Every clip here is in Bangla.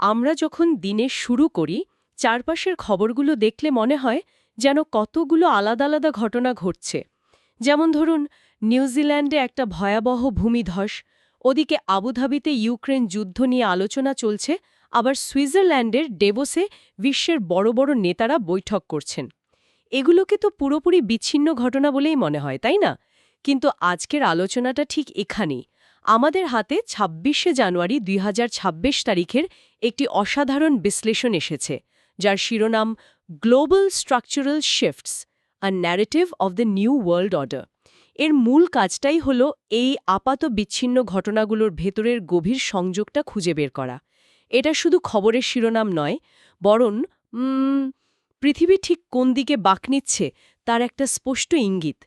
আমরা যখন দিনে শুরু করি, চারপাশের খবরগুলো দেখলে মনে হয় যেন কতগুলো আলাদা আলাদা ঘটনা ঘটছে। যেমন ধরুন নিউজিল্যান্ডে একটা ভয়াবহ ভূমিধস, ওদিকে আবুধাবিতে ইউক্রেন যুদ্ধ নিয়ে আলোচনা চলছে, আবার সুইজারল্যান্ডের ডেভোসে বিশ্বের বড় বড় নেতারা বৈঠক করছেন। এগুলোকে তো পুরোপুরি বিচ্ছিন্ন ঘটনা বলেই মনে হয়, তাই না? কিন্তু আজকের আলোচনাটা ঠিক এখানেই। আমাদের হাতে ২৬শে জানুয়ারি দুই হাজার ছাব্বিশ তারিখের একটি অসাধারণ বিশ্লেষণ এসেছে, যার শিরোনাম global structural shifts a narrative of the new world order এর মূল কাজটাই হল এই আপাত বিচ্ছিন্ন ঘটনাগুলোর ভেতরের গভীর সংযোগটা খুঁজে বের করা। এটা শুধু খবরের শিরোনাম নয়, বরং পৃথিবী ঠিক কোন দিকে বাঁক নিচ্ছে তার একটা স্পষ্ট ইঙ্গিত।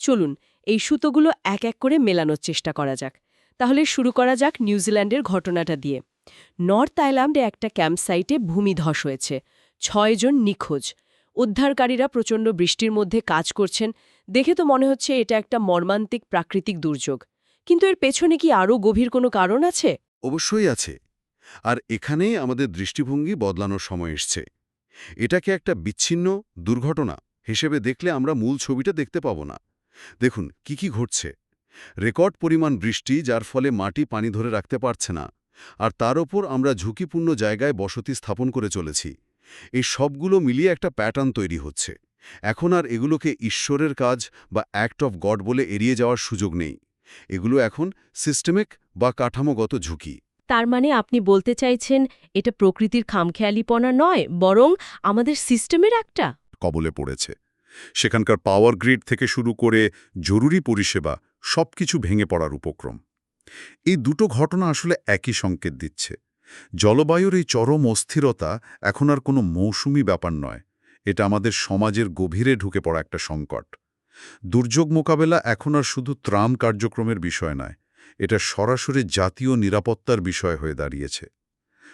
চলুন, এই সুতোগুলো এক এক করে মেলানোর চেষ্টা করা যাক। তাহলে শুরু করা যাক নিউজিল্যান্ডের ঘটনাটা দিয়ে। নর্থ আইল্যান্ডে একটা ক্যাম্পসাইটে ভূমিধস হয়েছে। ছয়জন নিখোঁজ। উদ্ধারকারীরা প্রচণ্ড বৃষ্টির মধ্যে কাজ করছেন। দেখে তো মনে হচ্ছে এটা একটা মর্মান্তিক প্রাকৃতিক দুর্যোগ। কিন্তু এর পেছনে কি আরও গভীর কোনো কারণ আছে? অবশ্যই আছে। আর এখানেই আমাদের দৃষ্টিভঙ্গি বদলানোর সময় এসছে। এটাকে একটা বিচ্ছিন্ন দুর্ঘটনা হিসেবে দেখলে আমরা মূল ছবিটা দেখতে পাব না। দেখুন, কি কি ঘটছে। রেকর্ড পরিমাণ বৃষ্টি যার ফলে মাটি পানি ধরে রাখতে পারছে না আর তার ওপর আমরা ঝুঁকিপূর্ণ জায়গায় বসতি স্থাপন করে চলেছি। এই সবগুলো মিলিয়ে একটা প্যাটার্ন তৈরি হচ্ছে। এখন আর এগুলোকে ঈশ্বরের কাজ বা অ্যাক্ট অফ গড বলে এড়িয়ে যাওয়ার সুযোগ নেই। এগুলো এখন সিস্টেমিক বা কাঠামোগত ঝুঁকি। তার মানে আপনি বলতে চাইছেন এটা প্রকৃতির খামখেয়ালিপনা নয় বরং আমাদের সিস্টেমের একটা? কবলে পড়েছে। সেখানকার পাওয়ার গ্রিড থেকে শুরু করে জরুরি পরিষেবা সবকিছু ভেঙে পড়ার উপক্রম। এই দুটো ঘটনা আসলে একই সংকেত দিচ্ছে। জলবায়ুর এই চরম অস্থিরতা এখন আর কোনো মৌসুমি ব্যাপার নয়, এটা আমাদের সমাজের গভীরে ঢুকে পড়া একটা সংকট। দুর্যোগ মোকাবেলা এখন আর শুধু ত্রাম কার্যক্রমের বিষয় নয়, এটা সরাসরি জাতীয় নিরাপত্তার বিষয় হয়ে দাঁড়িয়েছে।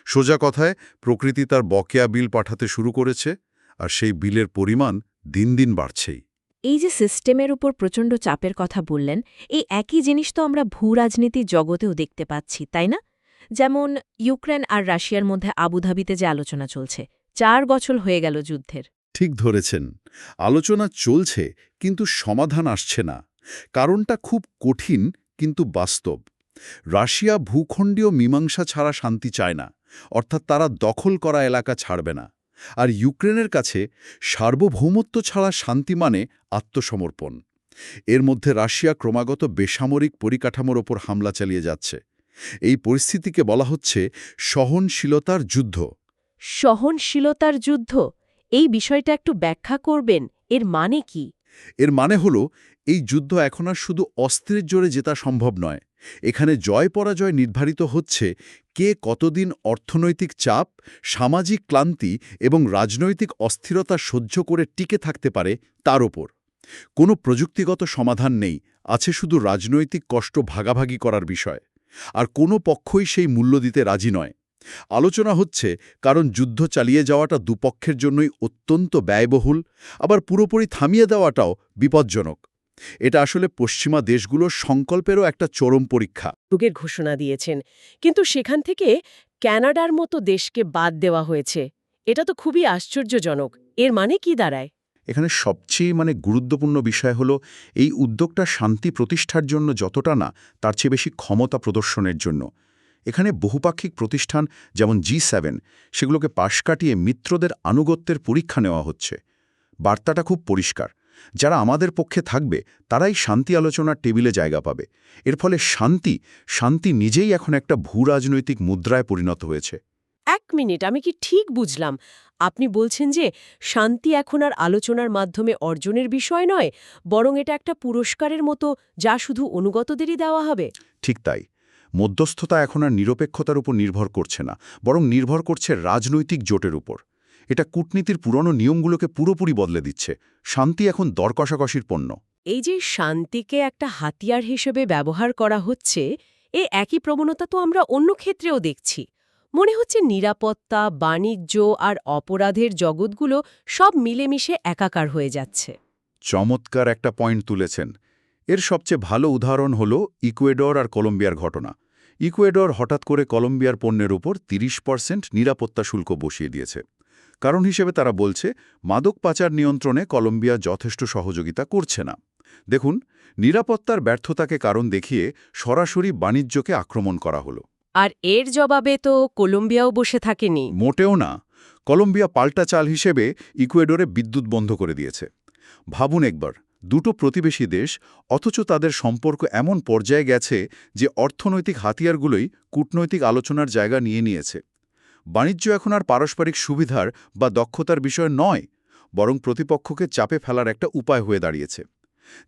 সোজা কথায়, প্রকৃতি তার বকেয়া বিল পাঠাতে শুরু করেছে, আর সেই বিলের পরিমাণ দিন দিন বাড়ছেই। এই যে সিস্টেমের উপর প্রচণ্ড চাপের কথা বললেন, এই একই জিনিস তো আমরা ভূ রাজনীতির জগতেও দেখতে পাচ্ছি, তাই না? যেমন ইউক্রেন আর রাশিয়ার মধ্যে আবুধাবিতে যে আলোচনা চলছে, চার বছর হয়ে গেল যুদ্ধের। ঠিক ধরেছেন। আলোচনা চলছে, কিন্তু সমাধান আসছে না। কারণটা খুব কঠিন, কিন্তু বাস্তব। রাশিয়া ভূখণ্ডীয় মীমাংসা ছাড়া শান্তি চায় না, অর্থাৎ তারা দখল করা এলাকা ছাড়বে না। আর ইউক্রেনের কাছে সার্বভৌমত্ব ছাড়া শান্তি মানে আত্মসমর্পণ। এর মধ্যে রাশিয়া ক্রমাগত বেসামরিক পরিকাঠামোর ওপর হামলা চালিয়ে যাচ্ছে। এই পরিস্থিতিকে বলা হচ্ছে সহনশীলতার যুদ্ধ। সহনশীলতার যুদ্ধ? এই বিষয়টা একটু ব্যাখ্যা করবেন এর মানে কি? এর মানে হল এই যুদ্ধ এখন আর শুধু অস্ত্রের জোরে জেতা সম্ভব নয়। এখানে জয় পরাজয় নির্ধারিত হচ্ছে কে কতদিন অর্থনৈতিক চাপ, সামাজিক ক্লান্তি এবং রাজনৈতিক অস্থিরতা সহ্য করে টিকে থাকতে পারে তার ওপর। কোনো প্রযুক্তিগত সমাধান নেই, আছে শুধু রাজনৈতিক কষ্ট ভাগাভাগি করার বিষয়। আর কোনো পক্ষই সেই মূল্য দিতে রাজি নয়। আলোচনা হচ্ছে, কারণ যুদ্ধ চালিয়ে যাওয়াটা দুপক্ষের জন্যই অত্যন্ত ব্যয়বহুল, আবার পুরোপুরি থামিয়ে দেওয়াটাও বিপজ্জনক। এটা আসলে পশ্চিমা দেশগুলোর সংকল্পেরও একটা চরম পরীক্ষা। যুগের ঘোষণা দিয়েছেন। কিন্তু সেখান থেকে ক্যানাডার মতো দেশকে বাদ দেওয়া হয়েছে। এটা তো খুবই আশ্চর্যজনক। এর মানে কি দাঁড়ায়? এখানে সবচেয়ে মানে গুরুত্বপূর্ণ বিষয় হলো এই উদ্যোগটা শান্তি প্রতিষ্ঠার জন্য যতটা না তার চেয়ে বেশি ক্ষমতা প্রদর্শনের জন্য। এখানে বহুপাক্ষিক প্রতিষ্ঠান যেমন জি সেভেন সেগুলোকে পাশ কাটিয়ে মিত্রদের আনুগত্যের পরীক্ষা নেওয়া হচ্ছে। বার্তাটা খুব পরিষ্কার। যারা আমাদের পক্ষে থাকবে তারাই শান্তি আলোচনার টেবিলে জায়গা পাবে। এর ফলে শান্তি শান্তি নিজেই এখন একটা ভূ রাজনৈতিক মুদ্রায় পরিণত হয়েছে। এক মিনিট আমি কি ঠিক বুঝলাম? আপনি বলছেন যে শান্তি এখন আর আলোচনার মাধ্যমে অর্জনের বিষয় নয় বরং এটা একটা পুরস্কারের মতো যা শুধু অনুগতদেরই দেওয়া হবে? ঠিক তাই। মধ্যস্থতা এখন আর নিরপেক্ষতার উপর নির্ভর করছে না বরং নির্ভর করছে রাজনৈতিক জোটের উপর। এটা কূটনীতির পুরনো নিয়মগুলোকে পুরোপুরি বদলে দিচ্ছে। শান্তি এখন দরকষাকষির পণ্য। এই যে শান্তিকে একটা হাতিয়ার হিসেবে ব্যবহার করা হচ্ছে এ একই প্রবণতা তো আমরা অন্য ক্ষেত্রেও দেখছি। মনে হচ্ছে নিরাপত্তা বাণিজ্য আর অপরাধের জগৎগুলো সব মিলেমিশে একাকার হয়ে যাচ্ছে। চমৎকার একটা পয়েন্ট তুলেছেন। এর সবচেয়ে ভালো উদাহরণ হল ইকুয়েডর আর কলম্বিয়ার ঘটনা। ইকুয়েডর হঠাৎ করে কলম্বিয়ার পণ্যের উপর ৩০ পার্সেন্ট নিরাপত্তা শুল্ক বসিয়ে দিয়েছে। কারণ হিসেবে তারা বলছে মাদক পাচার নিয়ন্ত্রণে কলম্বিয়া যথেষ্ট সহযোগিতা করছে না। দেখুন নিরাপত্তার ব্যর্থতাকে কারণ দেখিয়ে সরাসরি বাণিজ্যকে আক্রমণ করা হলো। আর এর জবাবে তো কলম্বিয়াও বসে থাকেনি। মোটেও না। কলম্বিয়া পাল্টা চাল হিসেবে ইকুয়েডরে বিদ্যুৎ বন্ধ করে দিয়েছে। ভাবুন একবার দুটো প্রতিবেশী দেশ অথচ তাদের সম্পর্ক এমন পর্যায়ে গেছে যে অর্থনৈতিক হাতিয়ারগুলোই কূটনৈতিক আলোচনার জায়গা নিয়ে নিয়েছে। বাণিজ্য এখন আর পারস্পরিক সুবিধার বা দক্ষতার বিষয় নয় বরং প্রতিপক্ষকে চাপে ফেলার একটা উপায় হয়ে দাঁড়িয়েছে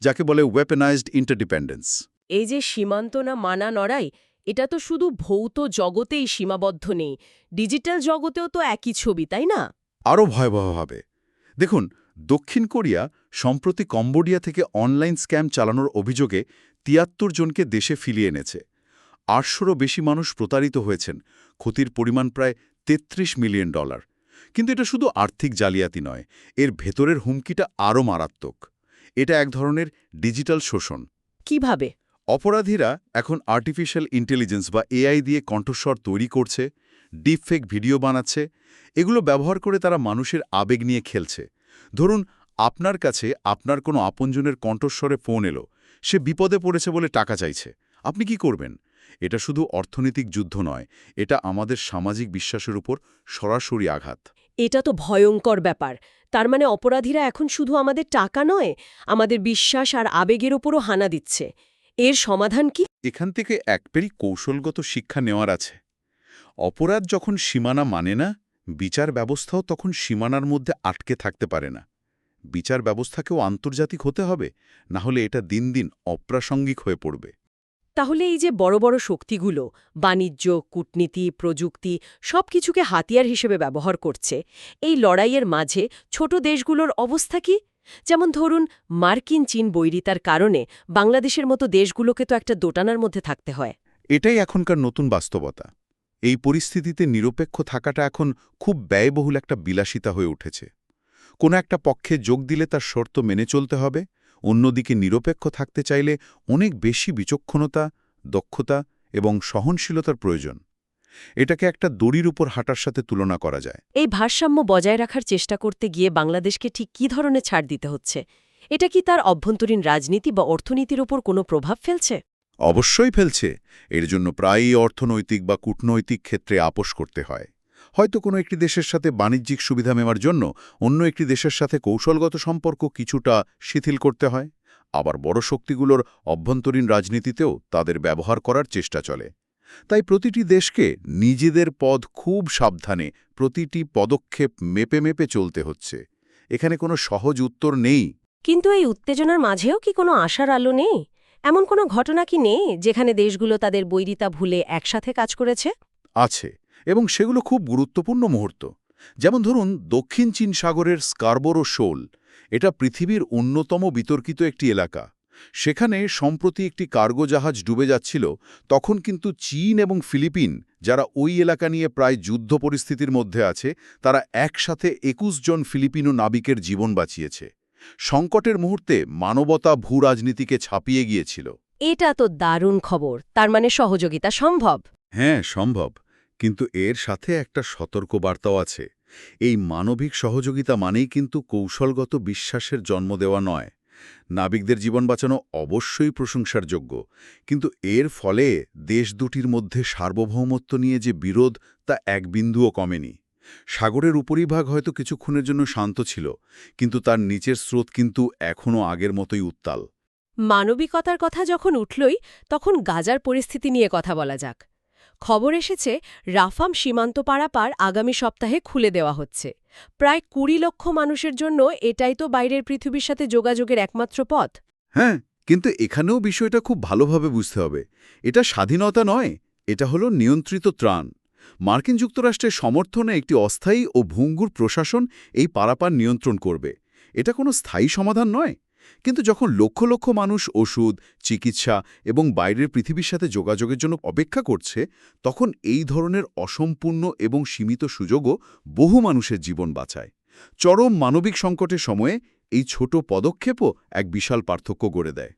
যাকে বলে ওয়েপেনাইজড ইন্টারডিপেন্ডেন্স এই যে সীমান্ত না মানা নড়াই এটা তো শুধু ভৌত জগতেই সীমাবদ্ধ নেই ডিজিটাল জগতেও তো একই ছবি তাই না? আরও ভয়াবহ হবে। দেখুন দক্ষিণ কোরিয়া সম্প্রতি কম্বোডিয়া থেকে অনলাইন স্ক্যাম চালানোর অভিযোগে তিয়াত্তর জনকে দেশে ফিরিয়ে এনেছে। আটশোরও বেশি মানুষ প্রতারিত হয়েছেন। ক্ষতির পরিমাণ প্রায় ৩৩ মিলিয়ন ডলার। কিন্তু এটা শুধু আর্থিক জালিয়াতি নয় এর ভেতরের হুমকিটা আরও মারাত্মক। এটা এক ধরনের ডিজিটাল শোষণ। কীভাবে? অপরাধীরা এখন আর্টিফিশিয়াল ইন্টেলিজেন্স বা এআই দিয়ে কণ্ঠস্বর তৈরি করছে ডিপফেক ভিডিও বানাচ্ছে এগুলো ব্যবহার করে তারা মানুষের আবেগ নিয়ে খেলছে। ধরুন আপনার কাছে আপনার কোনো আপনজনের কণ্ঠস্বরে ফোন এলো সে বিপদে পড়েছে বলে টাকা চাইছে। আপনি কি করবেন? এটা শুধু অর্থনৈতিক যুদ্ধ নয় এটা আমাদের সামাজিক বিশ্বাসের উপর সরাসরি আঘাত। এটা তো ভয়ঙ্কর ব্যাপার। তার মানে অপরাধীরা এখন শুধু আমাদের টাকা নয় আমাদের বিশ্বাস আর আবেগের ওপরও হানা দিচ্ছে। এর সমাধান কি? এখান থেকে একপেরি কৌশলগত শিক্ষা নেওয়ার আছে। অপরাধ যখন সীমানা মানে না বিচার ব্যবস্থাও তখন সীমানার মধ্যে আটকে থাকতে পারে না। বিচার ব্যবস্থাকেও আন্তর্জাতিক হতে হবে না হলে এটা দিন দিন অপ্রাসঙ্গিক হয়ে পড়বে। তাহলে এই যে বড় বড় শক্তিগুলো, বাণিজ্য, কূটনীতি, প্রযুক্তি, সবকিছুকে হাতিয়ার হিসেবে ব্যবহার করছে, এই লড়াইয়ের মাঝে ছোট দেশগুলোর অবস্থা কি? যেমন ধরুন, মার্কিন চীন বৈরিতার কারণে বাংলাদেশের মতো দেশগুলোকে তো একটা দোটানার মধ্যে থাকতে হয়। এটাই এখনকার নতুন বাস্তবতা। এই পরিস্থিতিতে নিরপেক্ষ থাকাটা এখন খুব ব্যয়বহুল একটা বিলাসিতা হয়ে উঠেছে। কোনো একটা পক্ষে যোগ দিলে তার শর্ত মেনে চলতে হবে অন্যদিকে নিরপেক্ষ থাকতে চাইলে অনেক বেশি বিচক্ষণতা দক্ষতা এবং সহনশীলতার প্রয়োজন। এটাকে একটা দড়ির উপর হাঁটার সাথে তুলনা করা যায়। এই ভারসাম্য বজায় রাখার চেষ্টা করতে গিয়ে বাংলাদেশকে ঠিক কী ধরনের ছাড় দিতে হচ্ছে? এটা কি তার অভ্যন্তরীণ রাজনীতি বা অর্থনীতির ওপর কোনো প্রভাব ফেলছে? অবশ্যই ফেলছে। এর জন্য প্রায়ই অর্থনৈতিক বা কূটনৈতিক ক্ষেত্রে আপোষ করতে হয়। হয়তো কোনো একটি দেশের সাথে বাণিজ্যিক সুবিধা নেওয়ার জন্য অন্য একটি দেশের সাথে কৌশলগত সম্পর্ক কিছুটা শিথিল করতে হয়। আবার বড় শক্তিগুলোর অভ্যন্তরীণ রাজনীতিতেও তাদের ব্যবহার করার চেষ্টা চলে। তাই প্রতিটি দেশকে নিজেদের পদ খুব সাবধানে প্রতিটি পদক্ষেপ মেপে মেপে চলতে হচ্ছে। এখানে কোনো সহজ উত্তর নেই। কিন্তু এই উত্তেজনার মাঝেও কি কোনো আশার আলো নেই? এমন কোনো ঘটনা কি নেই যেখানে দেশগুলো তাদের বৈরিতা ভুলে একসাথে কাজ করেছে? আছে। এবং সেগুলো খুব গুরুত্বপূর্ণ মুহূর্ত। যেমন ধরুন দক্ষিণ চীন সাগরের স্কারবোরো শোল এটা পৃথিবীর অন্যতম বিতর্কিত একটি এলাকা। সেখানে সম্প্রতি একটি কার্গো জাহাজ ডুবে যাচ্ছিল তখন কিন্তু চীন এবং ফিলিপিন যারা ওই এলাকা নিয়ে প্রায় যুদ্ধ পরিস্থিতির মধ্যে আছে তারা একসাথে একুশ জন ফিলিপিনো নাবিকের জীবন বাঁচিয়েছে। সংকটের মুহূর্তে মানবতা ভূ রাজনীতিকে ছাপিয়ে গিয়েছিল। এটা তো দারুণ খবর তার মানে সহযোগিতা সম্ভব। হ্যাঁ সম্ভব। কিন্তু এর সাথে একটা সতর্কবার্তাও আছে। এই মানবিক সহযোগিতা মানেই কিন্তু কৌশলগত বিশ্বাসের জন্ম দেওয়া নয়। নাবিকদের জীবন বাঁচানো অবশ্যই প্রশংসার যোগ্য কিন্তু এর ফলে দেশ দুটির মধ্যে সার্বভৌমত্ব নিয়ে যে বিরোধ, তা এক বিন্দুও কমেনি। সাগরের উপরিভাগ হয়তো কিছুক্ষণের জন্য শান্ত ছিল, কিন্তু তার নিচের স্রোত কিন্তু এখনও আগের মতোই উত্তাল। মানবিকতার কথা যখন উঠলই, তখন গাজার পরিস্থিতি নিয়ে কথা বলা যাক। খবর এসেছে, রাফাম সীমান্ত পারাপার আগামী সপ্তাহে খুলে দেওয়া হচ্ছে। প্রায় কুড়ি লক্ষ মানুষের জন্য এটাই তো বাইরের পৃথিবীর সাথে যোগাযোগের একমাত্র পথ। হ্যাঁ কিন্তু এখানেও বিষয়টা খুব ভালোভাবে বুঝতে হবে। এটা স্বাধীনতা নয়, এটা হলো নিয়ন্ত্রিত ত্রাণ। মার্কিন যুক্তরাষ্ট্রের সমর্থনে একটি অস্থায়ী ও ভঙ্গুর প্রশাসন এই পারাপার নিয়ন্ত্রণ করবে। এটা কোনো স্থায়ী সমাধান নয়। কিন্তু যখন লক্ষ লক্ষ মানুষ ওষুধ, চিকিৎসা এবং বাইরের পৃথিবীর সাথে যোগাযোগের জন্য অপেক্ষা করছে, তখন এই ধরনের অসম্পূর্ণ এবং সীমিত সুযোগও বহু মানুষের জীবন বাঁচায়। চরম মানবিক সংকটের সময়ে এই ছোট পদক্ষেপও এক বিশাল পার্থক্য গড়ে দেয়।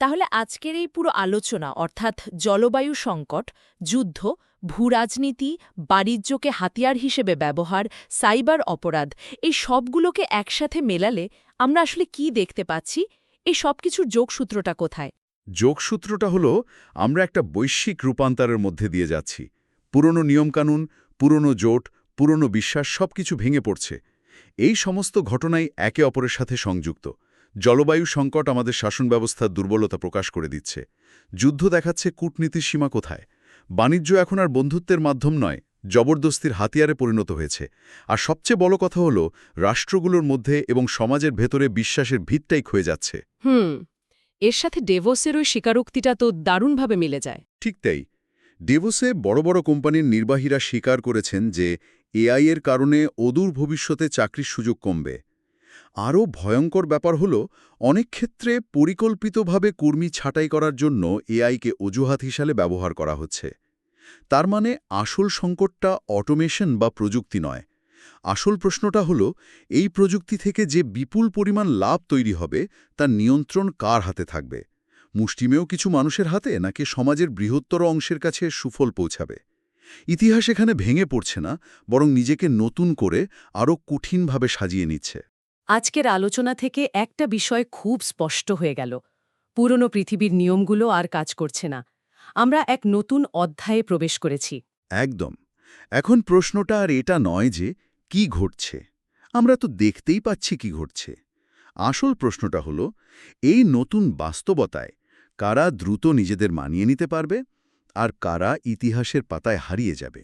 তাহলে আজকের এই পুরো আলোচনা, অর্থাৎ জলবায়ু সংকট, যুদ্ধ, ভূরাজনীতি, বাণিজ্যকে হাতিয়ার হিসেবে ব্যবহার, সাইবার অপরাধ, এই সবগুলোকে একসাথে মেলালে আমরা আসলে কি দেখতে পাচ্ছি? এই সবকিছুর যোগসূত্রটা কোথায়? যোগসূত্রটা হলো, আমরা একটা বৈশ্বিক রূপান্তরের মধ্যে দিয়ে যাচ্ছি। পুরনো নিয়মকানুন, পুরনো জোট, পুরনো বিশ্বাস সবকিছু ভেঙে পড়ছে। এই সমস্ত ঘটনাই একে অপরের সাথে সংযুক্ত। জলবায়ু সংকট আমাদের শাসন ব্যবস্থার দুর্বলতা প্রকাশ করে দিচ্ছে। যুদ্ধ দেখাচ্ছে কূটনীতির সীমা কোথায়? বাণিজ্য এখন আর বন্ধুত্বের মাধ্যম নয় জবরদস্তির হাতিয়ারে পরিণত হয়েছে। আর সবচেয়ে বড় কথা হলো রাষ্ট্রগুলোর মধ্যে এবং সমাজের ভেতরে বিশ্বাসের ভিতটাই ক্ষয়ে যাচ্ছে। হুম এর সাথে ডেভোসের ওই স্বীকারোক্তিটা তো দারুণভাবে মিলে যায়। ঠিক তাই। ডেভোসে বড় বড় কোম্পানির নির্বাহীরা স্বীকার করেছেন যে এআই এর কারণে অদূর ভবিষ্যতে চাকরির সুযোগ কমবে। আরও ভয়ঙ্কর ব্যাপার হল, অনেক ক্ষেত্রে পরিকল্পিতভাবে কর্মী ছাঁটাই করার জন্য এআইকে অজুহাত হিসাবে ব্যবহার করা হচ্ছে। তার মানে আসল সংকটটা অটোমেশন বা প্রযুক্তি নয়। আসল প্রশ্নটা হল, এই প্রযুক্তি থেকে যে বিপুল পরিমাণ লাভ তৈরি হবে, তার নিয়ন্ত্রণ কার হাতে থাকবে? মুষ্টিমেয় কিছু মানুষের হাতে, নাকি সমাজের বৃহত্তর অংশের কাছে সুফল পৌঁছাবে? ইতিহাস এখানে ভেঙে পড়ছে না, বরং নিজেকে নতুন করে আরও কঠিনভাবে সাজিয়ে নিচ্ছে। আজকের আলোচনা থেকে একটা বিষয় খুব স্পষ্ট হয়ে গেল। পুরনো পৃথিবীর নিয়মগুলো আর কাজ করছে না। আমরা এক নতুন অধ্যায়ে প্রবেশ করেছি। একদম। এখন প্রশ্নটা আর এটা নয় যে, কি ঘটছে? আমরা তো দেখতেই পাচ্ছি কি ঘটছে। আসল প্রশ্নটা হলো, এই নতুন বাস্তবতায় কারা দ্রুত নিজেদের মানিয়ে নিতে পারবে আর কারা ইতিহাসের পাতায় হারিয়ে যাবে?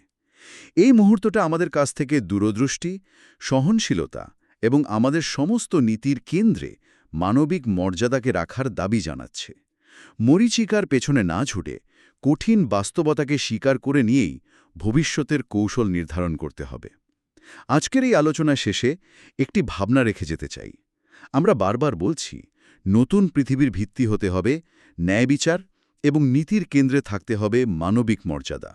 এই মুহূর্তটা আমাদের কাছ থেকে দূরদৃষ্টি, সহনশীলতা এবং আমাদের সমস্ত নীতির কেন্দ্রে মানবিক মর্যাদাকে রাখার দাবি জানাচ্ছে। মরিচিকার পেছনে না ছুটে কঠিন বাস্তবতাকে স্বীকার করে নিয়েই ভবিষ্যতের কৌশল নির্ধারণ করতে হবে। আজকের এই আলোচনা শেষে একটি ভাবনা রেখে যেতে চাই। আমরা বারবার বলছি, নতুন পৃথিবীর ভিত্তি হতে হবে ন্যায় বিচার এবং নীতির কেন্দ্রে থাকতে হবে মানবিক মর্যাদা।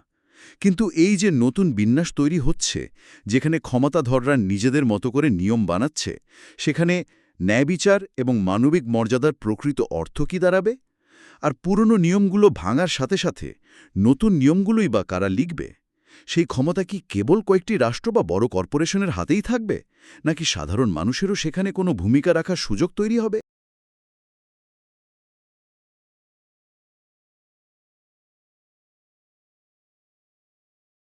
কিন্তু এই যে নতুন বিন্যাস তৈরি হচ্ছে, যেখানে ক্ষমতাধররা নিজেদের মতো করে নিয়ম বানাচ্ছে, সেখানে ন্যায়বিচার এবং মানবিক মর্যাদার প্রকৃত অর্থ কি দাঁড়াবে? আর পুরনো নিয়মগুলো ভাঙার সাথে সাথে নতুন নিয়মগুলোই বা কারা লিখবে? সেই ক্ষমতা কি কেবল কয়েকটি রাষ্ট্র বা বড় কর্পোরেশনের হাতেই থাকবে? নাকি সাধারণ মানুষেরও সেখানে কোনো ভূমিকা রাখার সুযোগ তৈরি হবে?